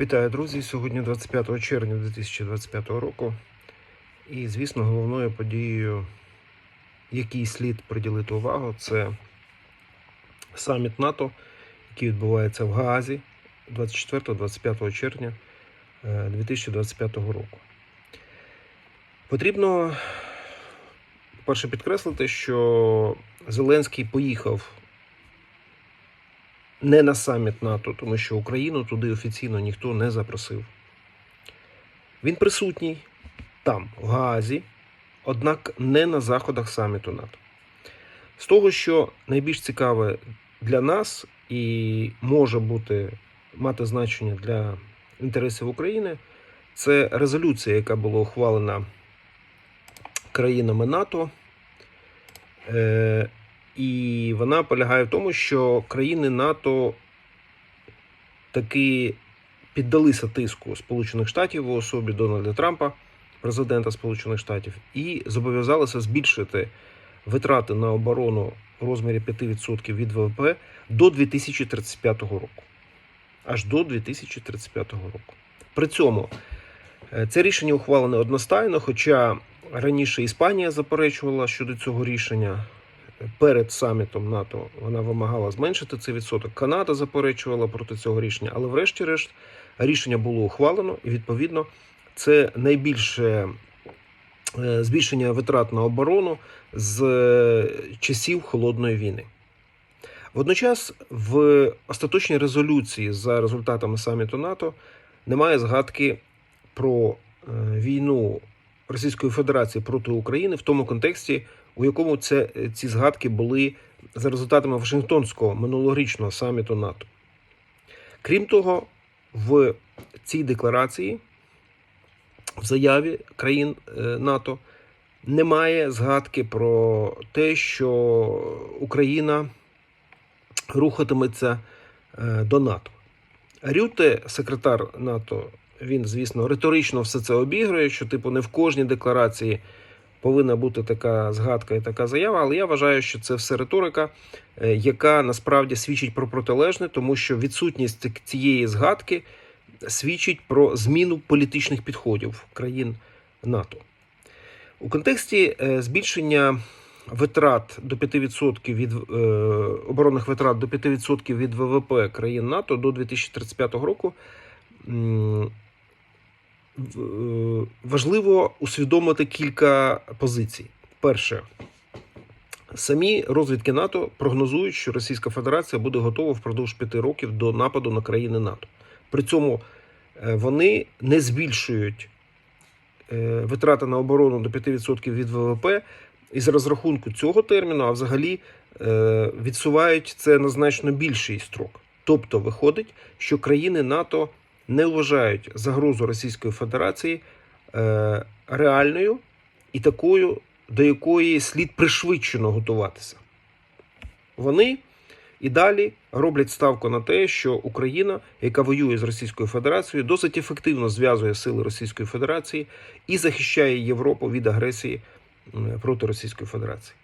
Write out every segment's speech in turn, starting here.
Вітаю, друзі! Сьогодні 25 червня 2025 року. І, звісно, головною подією, якій слід приділити увагу, це саміт НАТО, який відбувається в Гаазі 24-25 червня е, 2025 року. Потрібно перше підкреслити, що Зеленський поїхав не на саміт НАТО, тому що Україну туди офіційно ніхто не запросив. Він присутній там, в Гаазі, однак не на заходах саміту НАТО. З того, що найбільш цікаве для нас і може бути мати значення для інтересів України, це резолюція, яка була ухвалена країнами НАТО. І вона полягає в тому, що країни НАТО таки піддалися тиску Сполучених Штатів у особі Дональда Трампа, президента Сполучених Штатів, і зобов'язалися збільшити витрати на оборону в розмірі 5% від ВВП до 2035 року. Аж до 2035 року. При цьому е, це рішення ухвалене одностайно, хоча раніше Іспанія заперечувала щодо цього рішення перед самітом НАТО вона вимагала зменшити цей відсоток. Канада заперечувала проти цього рішення, але врешті-решт рішення було ухвалено, і відповідно це найбільше е, збільшення витрат на оборону з е, часів холодної війни. Водночас в остаточній резолюції за результатами саміту НАТО немає згадки про е, війну Російської Федерації проти України в тому контексті, у якому це, ці згадки були за результатами Вашингтонського минулорічного саміту НАТО. Крім того, в цій декларації, в заяві країн е, НАТО, немає згадки про те, що Україна рухатиметься е, до НАТО. Рюте, секретар НАТО, він, звісно, риторично все це обігрує, що, типу, не в кожній декларації повинна бути така згадка і така заява, але я вважаю, що це все риторика, е, яка насправді свідчить про протилежне, тому що відсутність цієї згадки свідчить про зміну політичних підходів країн НАТО. У контексті е, збільшення витрат до 5% від е, оборонних витрат до 5% від ВВП країн НАТО до 2035 року. Е, важливо усвідомити кілька позицій. Перше, самі розвідки НАТО прогнозують, що Російська Федерація буде готова впродовж п'яти років до нападу на країни НАТО. При цьому е, вони не збільшують е, витрати на оборону до 5% від ВВП із розрахунку цього терміну, а взагалі відсувають це на значно більший строк. Тобто виходить, що країни НАТО не вважають загрозу Російської Федерації е, реальною і такою, до якої слід пришвидшено готуватися. Вони і далі роблять ставку на те, що Україна, яка воює з Російською Федерацією, досить ефективно зв'язує сили Російської Федерації і захищає Європу від агресії проти Російської Федерації.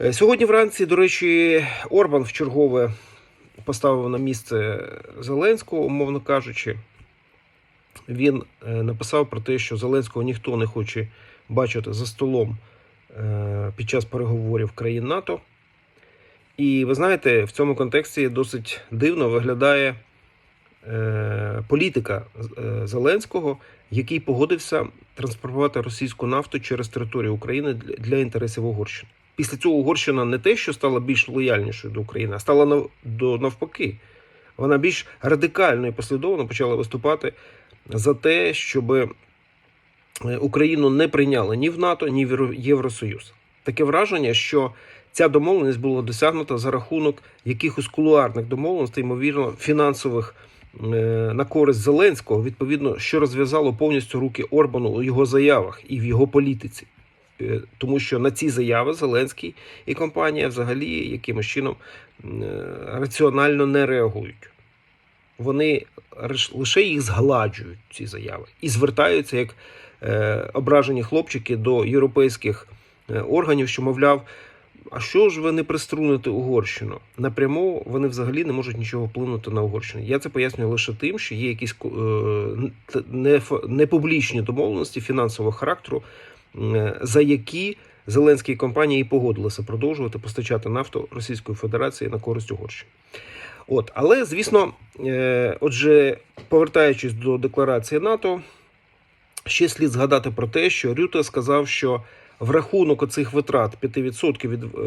Е, Сьогодні вранці, до речі, Орбан в чергове поставив на місце Зеленського, умовно кажучи. Він е, написав про те, що Зеленського ніхто не хоче бачити за столом е, під час переговорів країн НАТО. І ви знаєте, в цьому контексті досить дивно виглядає е, політика Зеленського, який погодився транспортувати російську нафту через територію України для інтересів Угорщини. Після цього Угорщина не те, що стала більш лояльнішою до України, а стала до навпаки. Вона більш радикально і послідовно почала виступати за те, щоб Україну не прийняли ні в НАТО, ні в Євросоюз. Таке враження, що ця домовленість була досягнута за рахунок якихось кулуарних домовленостей, ймовірно, фінансових е, на користь Зеленського, відповідно, що розв'язало повністю руки Орбану у його заявах і в його політиці. Е, Тому що на ці заяви Зеленський і компанія взагалі якимось чином е, раціонально не реагують. Вони лише їх згладжують, ці заяви, і звертаються як е, ображені хлопчики до європейських органів, що, мовляв, а що ж ви не приструните Угорщину? Напряму вони взагалі не можуть нічого вплинути на Угорщину. Я це пояснюю лише тим, що є якісь е, не, не домовленості фінансового характеру, за які Зеленські компанії погодилися продовжувати постачати нафту Російської Федерації на користь Угорщини. От, але звісно, е, отже, повертаючись до декларації НАТО, ще слід згадати про те, що Рюте сказав, що в рахунок оцих витрат 5% від е,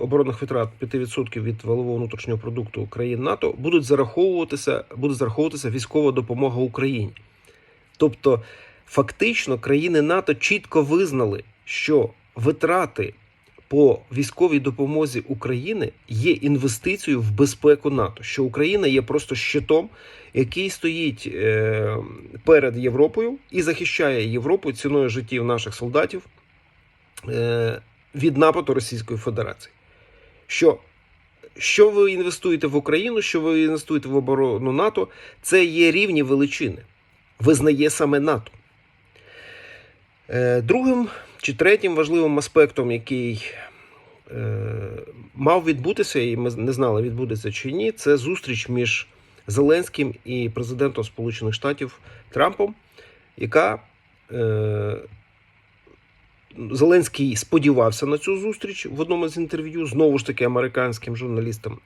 оборонних витрат 5% від валового внутрішнього продукту країн НАТО будуть зараховуватися, буде зараховуватися військова допомога Україні. Тобто, фактично, країни НАТО чітко визнали, що витрати по військовій допомозі України є інвестицією в безпеку НАТО, що Україна є просто щитом, який стоїть е, перед Європою і захищає Європу ціною життів наших солдатів е, від нападу Російської Федерації. Що що ви інвестуєте в Україну, що ви інвестуєте в оборону НАТО, це є рівні величини. Визнає саме НАТО. Е, Другим чи третім важливим аспектом, який е, мав відбутися, і ми не знали, відбудеться чи ні, це зустріч між Зеленським і президентом Сполучених Штатів Трампом, яка е, Зеленський сподівався на цю зустріч в одному з інтерв'ю, знову ж таки, американським журналістам.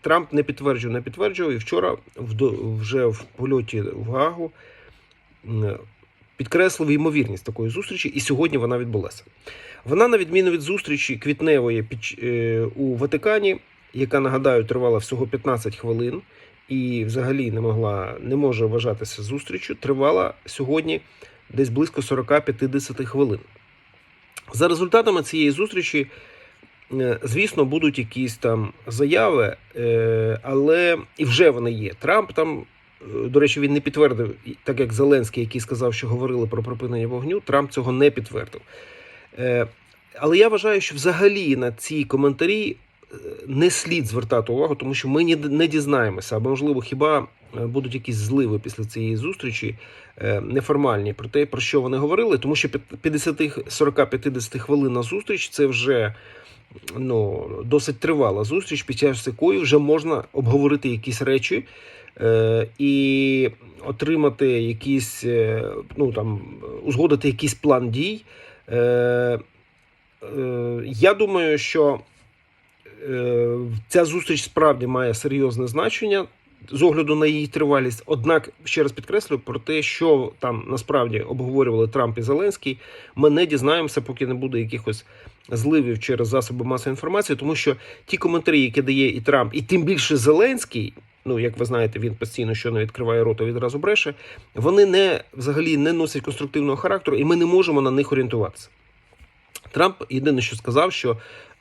Трамп не підтверджував, не підтверджував, і вчора вже в польоті в Гаагу підкреслив ймовірність такої зустрічі, і сьогодні вона відбулася. Вона, на відміну від зустрічі квітневої у Ватикані, яка нагадаю тривала всього 15 хвилин, і взагалі не могла не може вважатися зустрічю, тривала сьогодні десь близько 40-50 хвилин. За результатами цієї зустрічі, е, звісно, будуть якісь там заяви, е, але і вже вони є. Трамп там, е, до речі, він не підтвердив, так як Зеленський, який сказав, що говорили про припинення вогню, Трамп цього не підтвердив. Але я вважаю, що взагалі на ці коментарі не слід звертати увагу, тому що ми не дізнаємося, або можливо, хіба будуть якісь зливи після цієї зустрічі неформальні про те, про що вони говорили, тому що 40-50 хвилин на зустріч це вже ну, досить тривала зустріч, під час якої вже можна обговорити якісь речі е, і отримати якісь, е, ну там, узгодити якийсь план дій. Е, е, я думаю, що е, ця зустріч справді має серйозне значення з огляду на її тривалість. Однак, ще раз підкреслюю про те, що там насправді обговорювали Трамп і Зеленський. Ми не дізнаємося, поки не буде якихось зливів через засоби масової інформації, тому що ті коментарі, які дає і Трамп, і тим більше Зеленський. Ну, як ви знаєте, він постійно що не відкриває рота, відразу бреше. Вони не взагалі не носять конструктивного характеру, і ми не можемо на них орієнтуватися. Трамп єдине, що сказав, що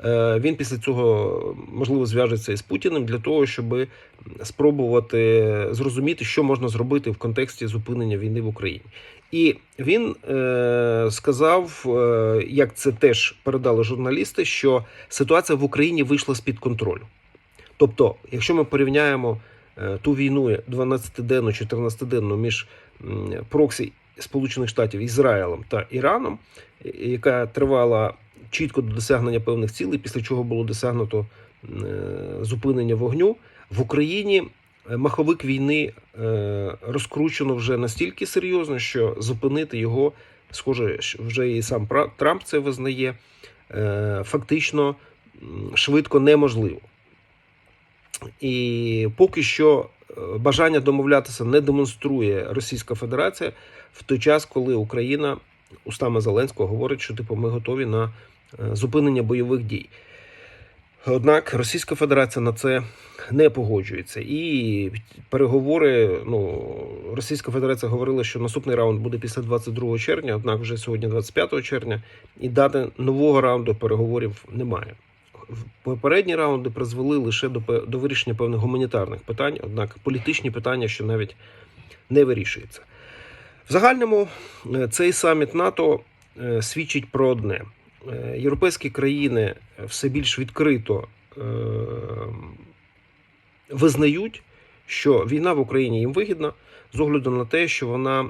е, він після цього можливо зв'яжеться із Путіним для того, щоб спробувати зрозуміти, що можна зробити в контексті зупинення війни в Україні. І він е, сказав, е, як це теж передали журналісти, що ситуація в Україні вийшла з під контролю. Тобто, якщо ми порівняємо ту війну 12-денну, 14-денну між проксі Сполучених Штатів Ізраїлем та Іраном, яка тривала чітко до досягнення певних цілей, після чого було досягнуто е, зупинення вогню в Україні. Е, маховик війни е, розкручено вже настільки серйозно, що зупинити його, схоже, вже і сам Трамп це визнає, фактично швидко неможливо. І поки що бажання домовлятися не демонструє Російська Федерація в той час, коли Україна устами Зеленського говорить, що типу ми готові на е, зупинення бойових дій. Однак Російська Федерація на це не погоджується. І переговори, ну, Російська Федерація говорила, що наступний раунд буде після 22 червня, однак вже сьогодні 25 червня, і дати нового раунду переговорів немає. Попередні раунди призвели лише до до вирішення певних гуманітарних питань, однак політичні питання, що навіть не вирішуються. В загальному е, цей саміт НАТО е, свідчить про одне: е, європейські країни все більш відкрито визнають, що війна в Україні їм вигідна з огляду на те, що вона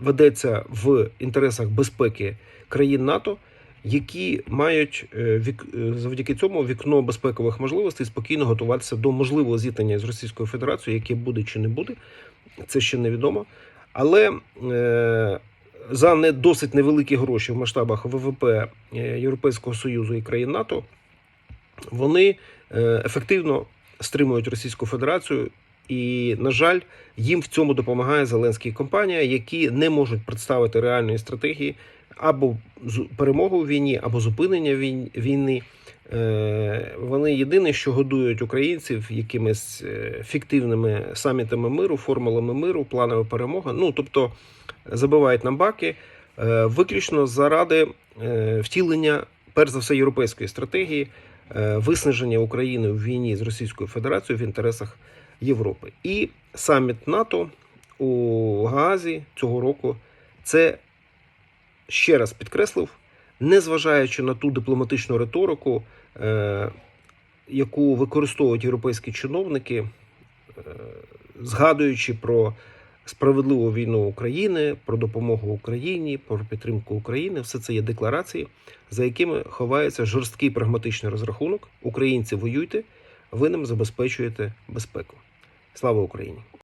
ведеться в інтересах безпеки країн НАТО, які мають е, вік, е, завдяки цьому вікно безпекових можливостей спокійно готуватися до можливого зіткнення з Російською Федерацією, яке буде чи не буде, це ще невідомо. Але е, за не досить невеликі гроші в масштабах ВВП е, Європейського Союзу і країн НАТО вони ефективно стримують Російську Федерацію. І, на жаль, їм в цьому допомагає Зеленський і компанія, які не можуть представити реальної стратегії або перемогу в війні, або зупинення війни. Е, Вони єдине, що годують українців якимись е, фіктивними самітами миру, формулами миру, планами перемоги. Ну тобто забивають нам баки е, виключно заради втілення, перш за все, європейської стратегії, виснаження України в війні з Російською Федерацією в інтересах Європи. І саміт НАТО у Гаазі цього року це ще раз підкреслив, незважаючи на ту дипломатичну риторику, е, яку використовують європейські чиновники, е, згадуючи про справедливу війну України, про допомогу Україні, про підтримку України, все це є декларації, за якими ховається жорсткий прагматичний розрахунок. Українці воюйте, ви нам забезпечуєте безпеку. Слава Україні!